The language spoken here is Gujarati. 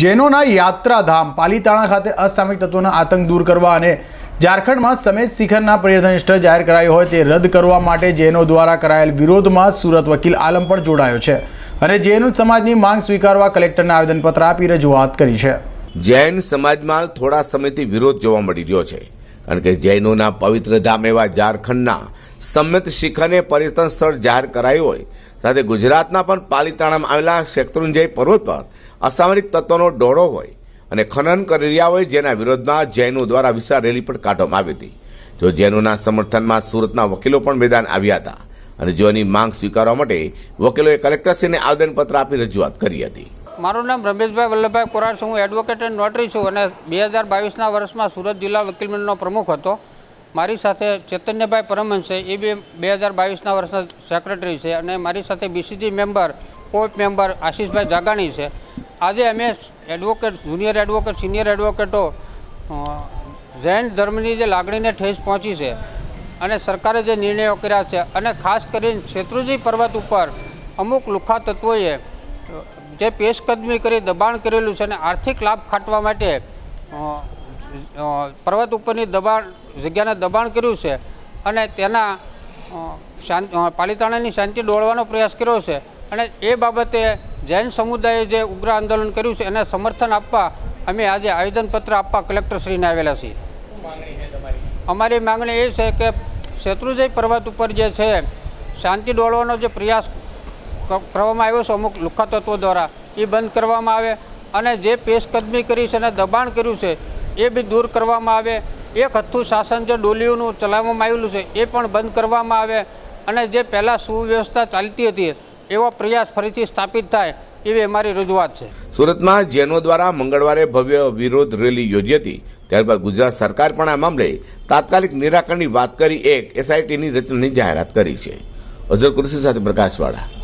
જૈનોના યાત્રાધામ પાલીતાણા ખાતે અસામયિક તત્વોના આતંક દૂર કરવા અને ઝારખંડમાં સમેત શિખરના પર્યટન જાહેર કરાયું હોય તે રદ કરવા માટે જૈનો દ્વારા કરાયેલ વિરોધમાં સુરત વકીલ આલમ પણ જોડાયો છે અને જૈન સમાજની માંગ સ્વીકારવા કલેક્ટરને આવેદનપત્ર આપી રજૂઆત કરી છે. જૈન સમાજમાં થોડા સમયથી વિરોધ જોવા મળી રહ્યો છે. કારણ કે જૈનોના પવિત્ર ધામ એવા ઝારખંડના સંમત શિખરને પર્યટન સ્થળ જાહેર કરાયું હોય. સાથે ગુજરાતના પણ પાલિતાણામાં આવેલા શેત્રુંજય પર્વત પર અસામરિક તત્વોનો ડોળો હોય અને ખનન કરી રહ્યા હોય જેના વિરોધમાં જૈનો દ્વારા વિશાળ રેલી પણ કાઢવામાં આવી હતી. જો જૈનોના સમર્થનમાં સુરતના વકીલો પણ મેદાન આવ્યા હતા અને જેઓની માંગ સ્વીકારવા માટે વકીલોએ કલેક્ટરશ્રીને આવેદનપત્ર આપી રજૂઆત કરી હતી. મારું નામ રમેશભાઈ વલ્લભભાઈ કોરાડ છું. હું એડવોકેટ એન્ડ નોટરી છું અને બે હજાર બાવીસના વર્ષમાં સુરત જિલ્લા વકીલ મંડળનો પ્રમુખ હતો. મારી સાથે ચૈતન્યભાઈ પરમહંસે એ બી બે હજાર બાવીસના વર્ષના સેક્રેટરી છે અને મારી સાથે BCG member court member Ashishbhai Jagani છે. આજે અમે એડવોકેટ જુનિયર એડવોકેટ સિનિયર એડવોકેટો જૈન ધર્મની જે લાગણીને ઠેસ પહોંચી છે અને સરકારે જે નિર્ણયો કર્યા છે અને ખાસ કરીને શેત્રુજી પર્વત ઉપર અમુક લુખા તત્વોએ જે પેશકદમી કરી, દબાણ કરેલું છે અને આર્થિક લાભ ખાટવા માટે પર્વત ઉપરની દબાણ જગ્યાને દબાણ કર્યું છે અને તેના શાંત પાલિતાણાની શાંતિ ડોળવાનો પ્રયાસ કર્યો છે. અને એ બાબતે જૈન સમુદાયે જે ઉગ્ર આંદોલન કર્યું છે એને સમર્થન આપવા અમે આજે આવેદનપત્ર આપવા કલેક્ટરશ્રીને આવેલા છીએ. અમારી માંગણી એ છે કે શત્રુજય પર્વત ઉપર જે છે શાંતિ ડોળવાનો જે પ્રયાસ કરવામાં આવ્યો છે અમુક તત્વો દ્વારા એ બંધ કરવામાં આવે. અને જે પેશકદમી કરી છે અને દબાણ કર્યું છે એ બી દૂર કરવામાં આવે. એક હથ્થું શાસન જે ડોલીઓનું ચલાવવામાં આવેલું છે, એ પણ બંધ કરવામાં આવે. અને જે પહેલાં સુવ્યવસ્થા ચાલતી હતી, એવો પ્રયાસ ફરીથી સ્થાપિત થાય, એવી અમારી રજૂઆત છે. સુરતમાં જૈનો દ્વારા મંગળવારે ભવ્ય વિરોધ રેલી યોજી હતી. ત્યારબાદ ગુજરાત સરકાર પણ આ મામલે તાત્કાલિક નિરાકરણની વાત કરી, એક એસઆઈટીની રચનાની જાહેરાત કરી છે. અઝર કૃષિ સાથે પ્રકાશવાળા.